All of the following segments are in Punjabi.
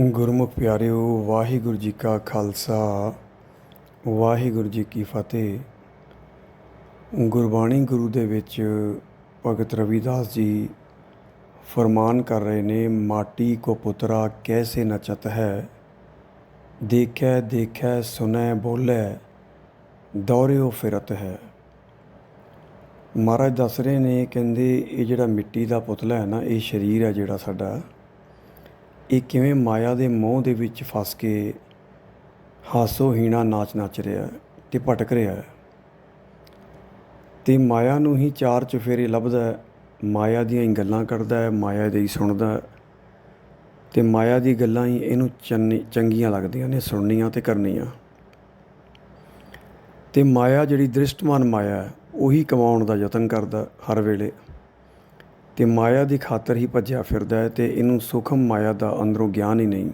ਗੁਰਮੁਖ ਪਿਆਰਿਓ, ਵਾਹਿਗੁਰੂ ਜੀ ਕਾ ਖਾਲਸਾ, ਵਾਹਿਗੁਰੂ ਜੀ ਕੀ ਫਤਿਹ। ਗੁਰਬਾਣੀ ਗੁਰੂ ਦੇ ਵਿੱਚ ਭਗਤ ਰਵਿਦਾਸ ਜੀ ਫਰਮਾਨ ਕਰ ਰਹੇ ਨੇ, ਮਾਟੀ ਕੋ ਪੁੱਤਰਾ ਕੈਸੇ ਨਚਤ ਹੈ? ਦੇਖੈ ਦੇਖੈ, ਸੁਨੈ, ਬੋਲੇ, ਦੌਰਿਓ ਫਿਰਤ ਹੈ। ਮਹਾਰਾਜ ਦੱਸ ਰਹੇ ਨੇ, ਕਹਿੰਦੇ ਇਹ ਜਿਹੜਾ ਮਿੱਟੀ ਦਾ ਪੁਤਲਾ ਹੈ ਨਾ, ਇਹ ਸਰੀਰ ਹੈ ਜਿਹੜਾ ਸਾਡਾ। ਇਹ ਕਿਵੇਂ ਮਾਇਆ ਦੇ ਮੋਹ ਦੇ ਵਿੱਚ ਫਸ ਕੇ ਹਾਸੋ ਹੀਣਾ ਨਾਚ ਨੱਚ ਰਿਹਾ ਹੈ ਤੇ ਭਟਕ ਰਿਹਾ ਹੈ। ਤੇ ਮਾਇਆ ਨੂੰ ਹੀ ਚਾਰ ਚੁਫੇਰੇ ਲੱਭਦਾ ਮਾਇਆ ਦੀਆਂ ਹੀ ਗੱਲਾਂ ਕਰਦਾ ਹੈ, ਮਾਇਆ ਦੇ ਹੀ ਸੁਣਦਾ ਹੈ। ਤੇ ਮਾਇਆ ਦੀ ਗੱਲਾਂ ਹੀ ਇਹਨੂੰ ਚੰਨੀ, ਚੰਗੀਆਂ ਲੱਗਦੀਆਂ ਨੇ, ਸੁਣਨੀਆਂ ਤੇ ਕਰਨੀਆਂ। ਤੇ ਮਾਇਆ ਜਿਹੜੀ ਦ੍ਰਿਸ਼ਟਮਾਨ ਮਾਇਆ ਹੈ, ਉਹੀ ਕਮਾਉਣ ਦਾ ਯਤਨ ਕਰਦਾ ਹਰ ਵੇਲੇ। ਤੇ ਮਾਇਆ ਦੀ ਖਾਤਰ ਹੀ ਭੱਜਿਆ ਫਿਰਦਾ ਹੈ ਤੇ ਇਹਨੂੰ ਸੁਖਮ ਮਾਇਆ ਦਾ ਅੰਦਰੋਂ ਗਿਆਨ ਹੀ ਨਹੀਂ।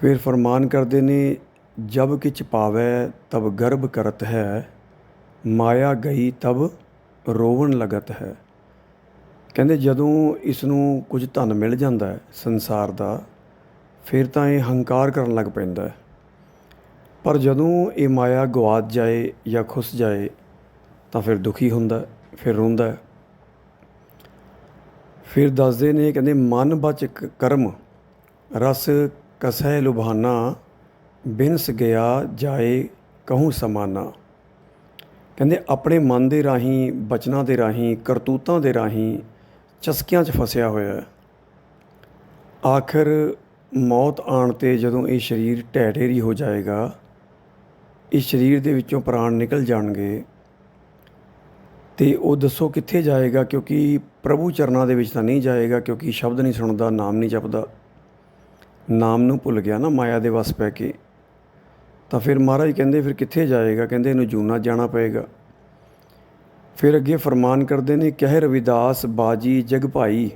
ਫਿਰ ਫਰਮਾਨ ਕਰਦੇ ਨੇ, ਜਬ ਕਿਛ ਪਾਵੈ, ਤਬ ਗਰਭ ਕਰਤ ਹੈ। ਮਾਇਆ ਗਈ, ਤਬ ਰੋਵਣ ਲਗਤ ਹੈ। ਕਹਿੰਦੇ, ਜਦੋਂ ਇਸ ਨੂੰ ਕੁਝ ਧਨ ਮਿਲ ਜਾਂਦਾ ਹੈ ਸੰਸਾਰ ਦਾ, ਫਿਰ ਤਾਂ ਇਹ ਹੰਕਾਰ ਕਰਨ ਲੱਗ ਪੈਂਦਾ ਹੈ। ਪਰ ਜਦੋਂ ਇਹ ਮਾਇਆ ਗਵਾਚ ਜਾਏ ਜਾਂ ਖੁੱਸ ਜਾਏ, ਤਾਂ ਫਿਰ ਦੁਖੀ ਹੁੰਦਾ, ਫਿਰ ਰੋਂਦਾ ਫਿਰ ਦੱਸਦੇ ਨੇ, ਕਹਿੰਦੇ, ਮਨ ਬਚ ਕ- ਕਰਮ, ਰਸ ਕਸੈ ਲੁਭਾਨਾ, ਬਿਨਸ ਗਿਆ ਜਾਏ ਕਹੂੰ ਸਮਾਨਾ। ਕਹਿੰਦੇ, ਆਪਣੇ ਮਨ ਦੇ ਰਾਹੀਂ, ਬਚਨਾਂ ਦੇ ਰਾਹੀਂ, ਕਰਤੂਤਾਂ ਦੇ ਰਾਹੀਂ ਚਸਕਿਆਂ 'ਚ ਫਸਿਆ ਹੋਇਆ ਹੈ। ਆਖਰ ਮੌਤ ਆਉਣ ਤੇ ਜਦੋਂ ਇਹ ਸਰੀਰ ਢਹਿ ਢੇਰੀ ਹੋ ਜਾਏਗਾ, ਇਸ ਸਰੀਰ ਦੇ ਵਿੱਚੋਂ ਪ੍ਰਾਣ ਨਿਕਲ ਜਾਣਗੇ। ਤੇ ਉਹ ਦੱਸੋ ਕਿੱਥੇ ਜਾਏਗਾ, ਕਿਉਂਕਿ ਪ੍ਰਭੂ ਚਰਨਾਂ ਦੇ ਵਿੱਚ ਤਾਂ ਨਹੀਂ ਜਾਏਗਾ, ਕਿਉਂਕਿ ਸ਼ਬਦ ਨਹੀਂ ਸੁਣਦਾ, ਨਾਮ ਨਹੀਂ ਜਪਦਾ। ਨਾਮ ਨੂੰ ਭੁੱਲ ਗਿਆ ਨਾ, ਮਾਇਆ ਦੇ ਵਸ ਪੈ ਕੇ। ਤਾਂ ਫਿਰ ਮਹਾਰਾਜ ਕਹਿੰਦੇ, ਫਿਰ ਕਿੱਥੇ ਜਾਏਗਾ? ਕਹਿੰਦੇ ਇਹਨੂੰ ਜੂਨਾ ਜਾਣਾ ਪਏਗਾ। ਫਿਰ ਅੱਗੇ ਫਰਮਾਨ ਕਰਦੇ ਨੇ, ਕਹਿ ਰਵਿਦਾਸ, ਬਾਜੀ ਜਗ ਭਾਈ।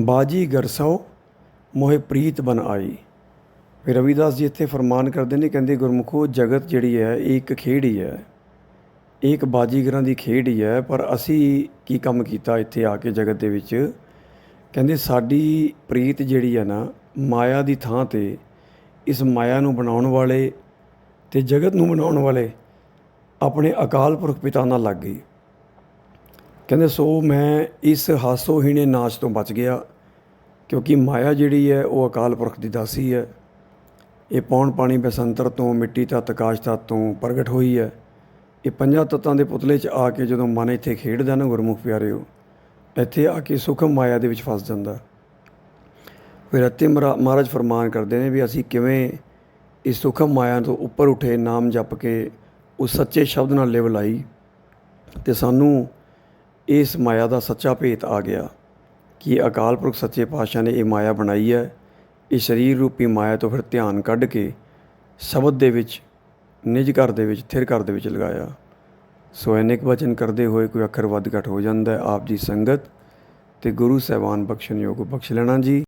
ਬਾਜੀ ਗਰਸੋ ਮੋਹਿ ਪ੍ਰੀਤ ਬਨ ਆਈ। ਫਿਰ ਰਵਿਦਾਸ ਜੀ ਇੱਥੇ ਫਰਮਾਨ ਕਰਦੇ ਨੇ, ਕਹਿੰਦੇ ਗੁਰਮੁਖੋ, ਜਗਤ ਜਿਹੜੀ ਹੈ, ਇਹ ਇੱਕ ਖੇਡ ਹੀ ਹੈ। ਇਹ ਇੱਕ ਬਾਜੀਗਰਾਂ ਦੀ ਖੇਡ ਹੀ ਹੈ, ਪਰ ਅਸੀਂ ਕੀ ਕੰਮ ਕੀਤਾ ਇੱਥੇ ਆ ਕੇ ਜਗਤ ਦੇ ਵਿੱਚ? ਕਹਿੰਦੇ ਸਾਡੀ ਪ੍ਰੀਤ ਜਿਹੜੀ ਹੈ ਨਾ, ਮਾਇਆ ਦੀ ਥਾਂ ਤੇ ਇਸ ਮਾਇਆ ਨੂੰ ਬਣਾਉਣ ਵਾਲੇ ਤੇ ਜਗਤ ਨੂੰ ਬਣਾਉਣ ਵਾਲੇ ਆਪਣੇ ਅਕਾਲ ਪੁਰਖ ਪਿਤਾ ਨਾਲ ਲੱਗ ਗਈ। ਕਹਿੰਦੇ ਸੋ ਮੈਂ ਇਸ ਹਾਸੋਹੀਣੇ ਨਾਚ ਤੋਂ ਬਚ ਗਿਆ, ਕਿਉਂਕਿ ਮਾਇਆ ਜਿਹੜੀ ਹੈ ਉਹ ਅਕਾਲ ਪੁਰਖ ਦੀ ਦਾਸੀ ਹੈ। ਇਹ ਪੌਣ ਪਾਣੀ ਬਸੰਤਰ ਤੋਂ ਮਿੱਟੀ ਤੱਤ, ਆਕਾਸ਼ ਤੱਤ ਤੋਂ ਪ੍ਰਗਟ ਹੋਈ ਹੈ। ਇਹ ਪੰਜਾਂ ਤੱਤਾਂ ਦੇ ਪੁਤਲੇ 'ਚ ਆ ਕੇ ਜਦੋਂ ਮਨ ਇੱਥੇ ਖੇਡਦਾ ਨਾ ਗੁਰਮੁਖ ਪਿਆਰਿਓ, ਇੱਥੇ ਆ ਕੇ ਸੁਖਮ ਮਾਇਆ ਦੇ ਵਿੱਚ ਫਸ ਜਾਂਦਾ। ਫਿਰ ਅਤੇ ਮਹਾਰਾਜ ਫਰਮਾਨ ਕਰਦੇ ਨੇ ਵੀ ਅਸੀਂ ਕਿਵੇਂ ਇਸ ਸੁਖਮ ਮਾਇਆ ਤੋਂ ਉੱਪਰ ਉੱਠੇ, ਨਾਮ ਜਪ ਕੇ ਉਸ ਸੱਚੇ ਸ਼ਬਦ ਨਾਲ ਲਿਵ ਲਾਈ ਤੇ ਸਾਨੂੰ ਇਸ ਮਾਇਆ ਦਾ ਸੱਚਾ ਭੇਤ ਆ ਗਿਆ ਕਿ ਅਕਾਲ ਪੁਰਖ ਸੱਚੇ ਪਾਤਸ਼ਾਹ ਨੇ ਇਹ ਮਾਇਆ ਬਣਾਈ ਹੈ। ਇਹ ਸਰੀਰ ਰੂਪੀ ਮਾਇਆ ਤੋਂ ਫਿਰ ਧਿਆਨ ਕੱਢ ਕੇ ਸ਼ਬਦ ਦੇ ਵਿੱਚ ਨਿਜ ਘਰ ਦੇ ਵਿੱਚ, ਥਿਰ ਘਰ ਦੇ ਵਿੱਚ ਲਗਾਇਆ। ਸੋ ਅਨੇਕ ਵਚਨ ਕਰਦੇ ਹੋਏ ਕੋਈ ਅੱਖਰ ਵੱਧ ਘਟ ਹੋ ਜਾਂਦਾ ਹੈ। ਆਪ ਜੀ ਸੰਗਤ ਤੇ ਗੁਰੂ ਸਾਹਿਬਾਨ ਬਖਸ਼ਣਯੋਗ ਬਖਸ਼ ਲੈਣਾ ਜੀ।